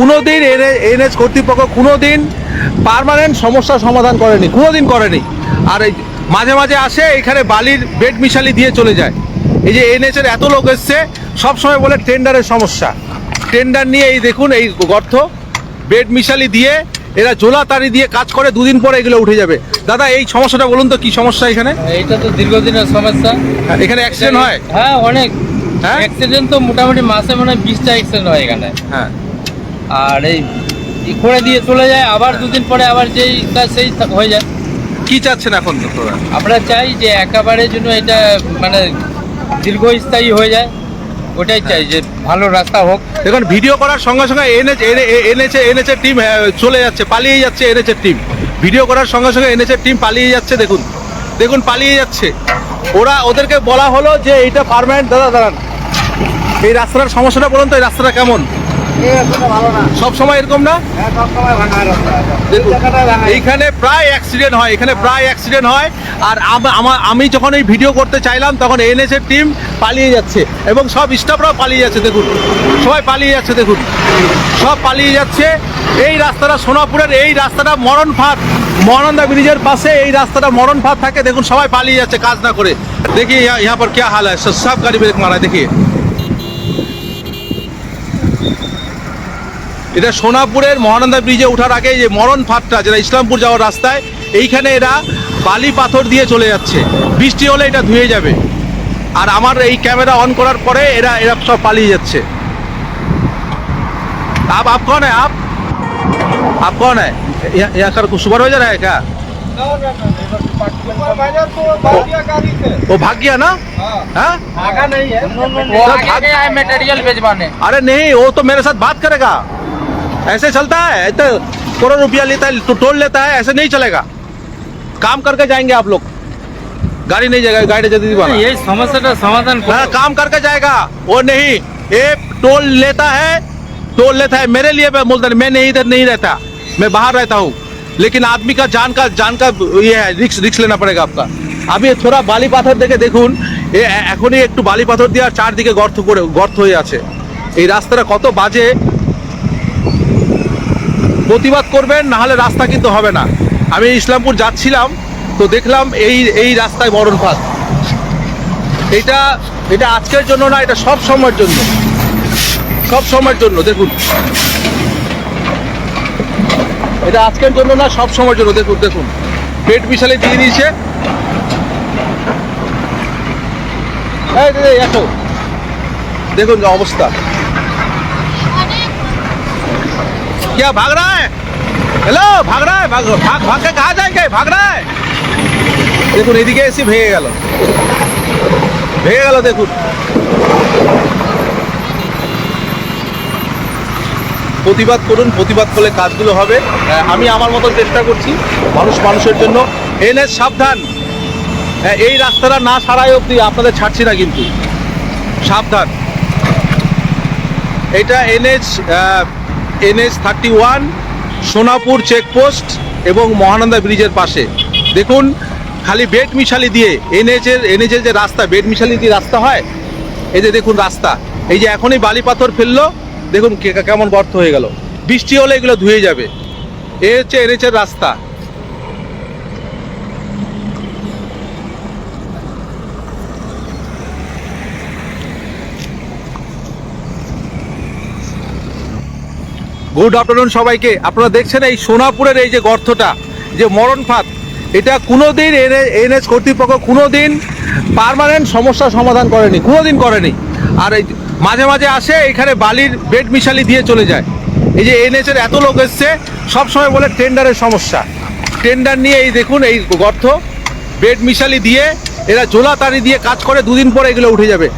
কোনোদিন এনএচ কর্তৃপক্ষ কোনোদিন পার্মানেন্ট সমস্যার সমাধান করেনি কোনোদিন করেনি। আর এই মাঝে মাঝে আসে এখানে বালির বেড মিশালি দিয়ে চলে যায়। এই যে এনএচ এর এত লোক এসছে সবসময় বলে টেন্ডারের সমস্যা। টেন্ডার নিয়ে এই দেখুন এই গর্ত বেড মিশালি দিয়ে এরা জোলা তারি দিয়ে কাজ করে দুদিন পরে এগুলো উঠে যাবে। দাদা এই সমস্যাটা বলুন তো কি সমস্যা এখানে? এইটা তো দীর্ঘদিনের সমস্যা। এখানে অ্যাক্সিডেন্ট হয়? হ্যাঁ অনেক। হ্যাঁ? অ্যাক্সিডেন্ট তো মোটামুটি মাসে মনে হয় বিশটা অ্যাক্সিডেন্ট হয় এখানে। হ্যাঁ। আর এই করে দিয়ে চলে যায় আবার দুদিন পরে আবার যেই কাজ সেই হয়ে যায়। কি চাচ্ছেন এখন তোরা আমরা চাই যে একেবারে জন্য এটা মানে দীর্ঘস্থায়ী হয়ে যায় ওটাই চাই যে ভালো রাস্তা হোক। দেখুন ভিডিও করার সঙ্গে সঙ্গে এনএচ এর টিম চলে যাচ্ছে পালিয়ে যাচ্ছে এনএচ এর টিম। ভিডিও করার সঙ্গে সঙ্গে এনএচ এর টিম পালিয়ে যাচ্ছে দেখুন। দেখুন পালিয়ে যাচ্ছে। ওরা ওদেরকে বলা হলো যে এইটা পারমানেন্ট দাদা দাঁড়ান। এই রাস্তার সমস্যাটা বলুন তো এই রাস্তাটা কেমন? সব সময় এরকম না দেখুন, এইখানে প্রায় অ্যাক্সিডেন্ট হয় এখানে প্রায় অ্যাক্সিডেন্ট হয় আর আম- আমা- আমি যখন এই ভিডিও করতে চাইলাম তখন এনএস এর টিম পালিয়ে যাচ্ছে এবং সব স্টাফরাও পালিয়ে যাচ্ছে দেখুন সবাই পালিয়ে যাচ্ছে দেখুন সব পালিয়ে যাচ্ছে এই রাস্তাটা সোনাপুরের এই রাস্তাটা মরণ ফাঁদ মহানন্দা ব্রিজের পাশে এই রাস্তাটা মরণ ফাঁদ থাকে দেখুন সবাই পালিয়ে যাচ্ছে কাজ না করে দেখি यहाँ पर क्या हाल है सब सब गाड़ी ब्रेक मारा है देखिए এটা সোনাপুরের মহানন্দা ব্রিজে ওঠার আগে যে মরণ ফাঁদটা যেটা ইসলামপুর যাওয়ার রাস্তায় এইখানে এরা বালি পাথর দিয়ে চলে যাচ্ছে বৃষ্টি হলে এটা ধুয়ে যাবে আর আমার এই ক্যামেরা অন করার পরে এরা এরা সব পালিয়ে যাচ্ছে आप आप कौन है आप आप कौन है यहाँ यहाँ का सुपरवाइजर है क्या वो भाग गया ना हाँ आगा नहीं है वो सब आगे भाग- गया है मटेरियल भिजवाने अरे नहीं वो तो मेरे साथ बात करेगा ऐसे चलता है तो करोड़ रुपया लेता है तो टोल लेता है ऐसे नहीं चलेगा काम करके जाएंगे आप लोग गाड़ी नहीं जाएगा गाड़ी जल्दी दीवाना এই সমস্যাটা সমাধান हाँ, করো काम करके जाएगा वो नहीं ये टोल लेता है टोल लेता है मेरे लिए मैं बोलता मैं नहीं इधर नहीं रहता मैं बाहर रहता हूँ लेकिन आदमी का जान का जान का ये है रिक्स रिक्स लेना पड़ेगा आपका আমি থোড়া বালি পাথর দেখে দেখুন এ এ- এখনই একটু বালি পাথর দিয়ে আর চারদিকে গর্ত করে গর্ত হয়ে আছে এই রাস্তাটা কত বাজে প্রতিবাদ করবেন না হলে রাস্তা কিন্তু হবে না আমি ইসলামপুর যাচ্ছিলাম তো দেখলাম এই এই রাস্তায় মরণ ফাঁদ এটা এটা আজকের জন্য না এটা সব সময়ের জন্য সব সময়ের জন্য দেখুন এটা আজকের জন্য না সব সময়ের জন্য দেখুন দেখুন পেট বিশালে দিয়ে দিয়েছে এই দিদি, এসো দেখুন যে অবস্থা क्या भाग रहा হ্যালো ভাগ রায় ভাগ ভাগ, ভাগকে কাজ যায় কে? ভাগ রায় দেখুন, এদিকে এসে ভেঙে গেল। ভেঙে গেল, দেখুন। প্রতিবাদ করুন, প্রতিবাদ করলে কাজগুলো হবে। আমি আমার মতো চেষ্টা করছি, মানুষ মানুষের জন্য। এনএস, সাবধান। হ্যাঁ এই রাস্তাটা না সারাই অবধি আপনাদের ছাড়ছি না কিন্তু। সাবধান। এটা NS NS thirty one. Sonapur checkpost এবং মহানন্দা ব্রিজের পাশে। দেখুন, খালি বেড মিশালি দিয়ে, এনএচের এনএচের যে রাস্তা, বেড মিশালি দিয়ে রাস্তা হয়, এই যে দেখুন রাস্তা। এই যে এখনই বালি পাথর ফেলল, দেখুন কেমন গর্ত হয়ে গেল। বৃষ্টি হলে এগুলো ধুয়ে যাবে। এ হচ্ছে এনএচের রাস্তা। গুড আফটারনুন সবাইকে। আপনারা দেখছেন এই সোনাপুরের এই যে গর্তটা, যে মরণ ফাঁদ, এটা কোনোদিন এনএচ কর্তৃপক্ষ কোনোদিন পার্মানেন্ট সমস্যার সমাধান করেনি, কোনোদিন করেনি। আর এই মাঝে মাঝে আসে, এখানে বালির বেড মিশালি দিয়ে চলে যায়। এই যে এনএচ এর এত লোক এসছে সবসময় বলে টেন্ডারের সমস্যা। টেন্ডার নিয়ে এই দেখুন, এই গর্ত, বেড মিশালি দিয়ে, এরা জোলা তারি দিয়ে কাজ করে, দুদিন পরে এগুলো উঠে যাবে।